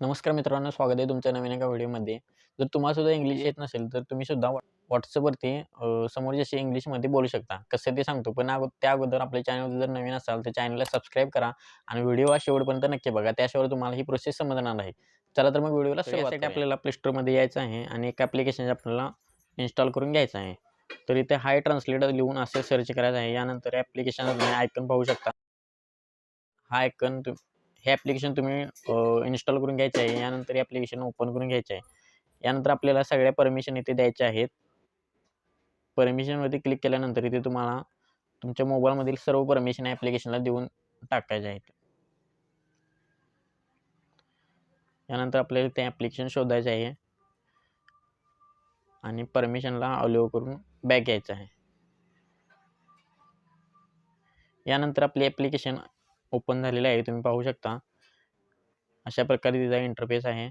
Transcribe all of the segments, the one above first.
नमस्कार मित्रांनो स्वागत आहे तुमच्या नवीन एका व्हिडिओमध्ये. जर तुम्हाला सुद्धा इंग्लिश येत नसेल तर तुम्ही सुद्धा व्हॉट्सअपवरती अ, समोर जसे इंग्लिशमध्ये बोलू शकता. कसं ते सांगतो. पण अगो त्या अगोदर आपल्या चॅनलवर जर नवीन असाल तर चॅनलला सबस्क्राईब करा आणि व्हिडिओ हा शेवटपर्यंत नक्की बघा. त्याशिवाय तुम्हाला ही प्रोसेस समजणार आहे चला तर मग व्हिडिओला सुरुवात आपल्याला प्ले स्टोरमध्ये यायचं आहे आणि एक ॲप्लिकेशन आपल्याला इन्स्टॉल करून घ्यायचं आहे. तर इथे हाय ट्रान्सलेटर लिहून असं सर्च करायचं आहे. यानंतर ॲप्लिकेशन आयकन पाहू शकता. हा आयकन हे ॲप्लिकेशन तुम्ही इन्स्टॉल करून घ्यायचं आहे. यानंतर हे ॲप्लिकेशन ओपन करून घ्यायचं आहे. यानंतर आपल्याला सगळ्या परमिशन इथे द्यायच्या आहेत. परमिशनवरती क्लिक केल्यानंतर इथे तुम्हाला तुमच्या मोबाईलमधील सर्व परमिशन ॲप्लिकेशनला देऊन टाकायचे आहेत. यानंतर आपल्याला ते ॲप्लिकेशन शोधायचं आहे. आणि परमिशनला अलो करून बॅक घ्यायचं आहे. यानंतर आपली ॲप्लिकेशन ओपन झालेलं आहे तुम्ही पाहू शकता. अशा प्रकारे तिचा इंटरफेस आहे.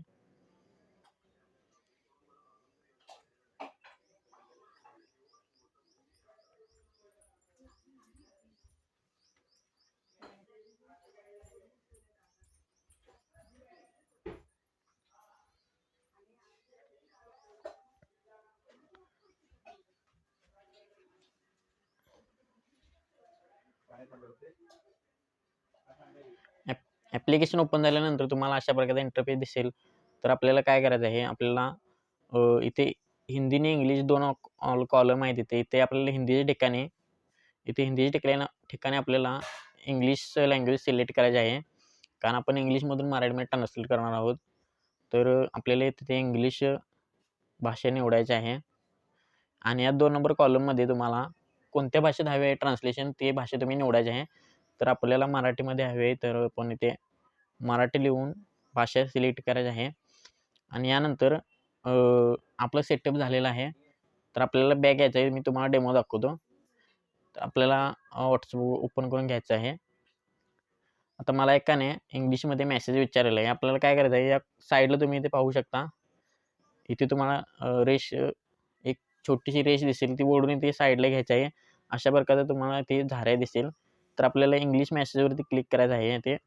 ॲप्लिकेशन ओपन झाल्यानंतर तुम्हाला अशा प्रकारचा इंटरफेस दिसेल. तर आपल्याला काय करायचं आहे? आपल्याला इथे हिंदी आणि इंग्लिश दोन ऑल कॉलम आहेत इथे. इथे आपल्याला हिंदीच्या ठिकाणी इथे हिंदीच्या ठिकाणी ठिकाणी आपल्याला इंग्लिश लँग्वेज सिलेक्ट करायची आहे. कारण आपण इंग्लिशमधून मराठीमध्ये ट्रान्सलेट करणार आहोत. तर आपल्याला तिथे इंग्लिश भाषा निवडायची आहे. आणि या दोन नंबर कॉलममध्ये तुम्हाला कोणत्या भाषेत हवे आहे ट्रान्सलेशन ते भाषा तुम्ही निवडायची आहे. तर आपल्याला मराठीमध्ये हवे आहे तर आपण इथे मराठी लिहून भाषा सिलेक्ट करायची आहे. आणि यानंतर आपलं सेटअप झालेलं आहे. तर आपल्याला बॅग यायचं आहे मी तुम्हाला डेमो दाखवतो. तर आपल्याला व्हॉट्सअप ओपन करून घ्यायचं आहे. आता मला एकाने इंग्लिशमध्ये मेसेज विचारलेला आहे. आपल्याला काय करायचं आहे या साईडला तुम्ही इथे पाहू शकता. इथे तुम्हाला रेश रेष एक छोटीशी रेष दिसेल. ती ओढून इथे साईडला घ्यायची आहे. अशा प्रकारे तुम्हाला ती झाऱ्या दिसेल. तर आपल्याला इंग्लिश मेसेजवरती क्लिक करायचं आहे ते.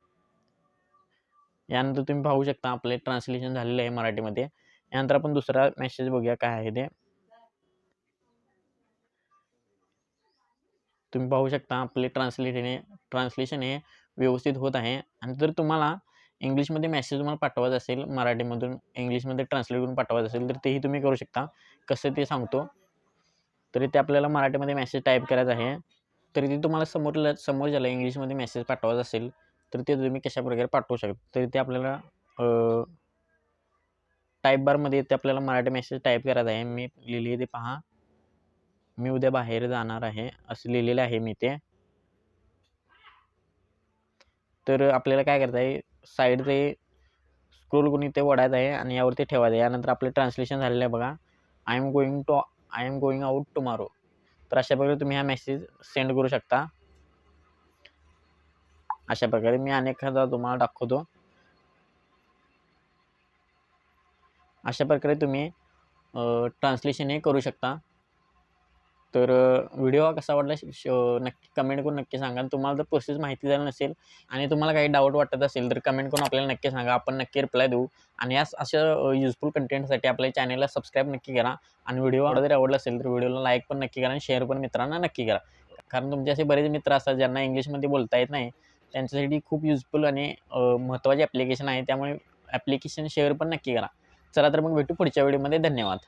यानंतर तुम्ही पाहू शकता आपले ट्रान्सलेशन झालेलं आहे मराठीमध्ये. यानंतर आपण दुसरा मेसेज बघूया काय आहे ते. तुम्ही पाहू शकता आपले ट्रान्सलेशन हे ट्रान्सलेशन हे व्यवस्थित होत आहे. आणि जर तुम्हाला इंग्लिशमध्ये मेसेज तुम्हाला पाठवायचा असेल मराठीमधून इंग्लिशमध्ये ट्रान्सलेट करून पाठवायचं असेल तर तेही तुम्ही करू शकता. कसं ते सांगतो. तरी ते आपल्याला मराठीमध्ये मेसेज टाईप करायचा आहे. तरी ते तुम्हाला समोर समोर ज्याला इंग्लिशमध्ये मेसेज पाठवायचा असेल तर ते तुम्ही कशा प्रकारे पाठवू शकता तरी ते आपल्याला टाईप बारमध्ये ते आपल्याला मराठी मेसेज टाईप करायचा आहे. मी लिहिली ते पहा. मी उद्या बाहेर जाणार आहे. असं लिहिलेलं आहे मी ते. तर आपल्याला काय करायचं आहे साईड ते स्क्रोल करून इथे वडायचं आहे आणि यावरती ठेवायचं आहे. यानंतर आपलं ट्रान्सलेशन झालेलं आहे बघा. I am going to I am going out tomorrow तर अशा प्रकारे तुम्ही हा मेसेज सेंड करू शकता. अशा प्रकारे मी अनेकदा तुम्हाला दाखवतो. अशा प्रकारे तुम्ही ट्रान्सलेशन हे करू शकता. तर व्हिडिओ हा कसा वाटला? श- श- नक्की कमेंट करून नक्की सांगा. आणि तुम्हाला जर प्रोसेस माहिती झाली नसेल आणि तुम्हाला काही डाऊट वाटत असेल तर कमेंट करून आपल्याला नक्की सांगा. आपण नक्की रिप्लाय देऊ. आणि याच अशा युजफुल कंटेंटसाठी आपल्या चॅनलला सबस्क्राईब नक्की करा. आणि व्हिडिओ जर आवडला असेल तर व्हिडिओला लाईक पण नक्की करा आणि शेअर पण मित्रांना नक्की करा. कारण तुमचे असे बरेच मित्र असतात ज्यांना इंग्लिशमध्ये बोलता येत नाही. त्यांच्यासाठी खूप युजफुल आणि महत्त्वाचे ॲप्लिकेशन आहे. त्यामुळे ॲप्लिकेशन शेअर पण नक्की करा. चला तर मग भेटू पुढच्या व्हिडिओमध्ये धन्यवाद.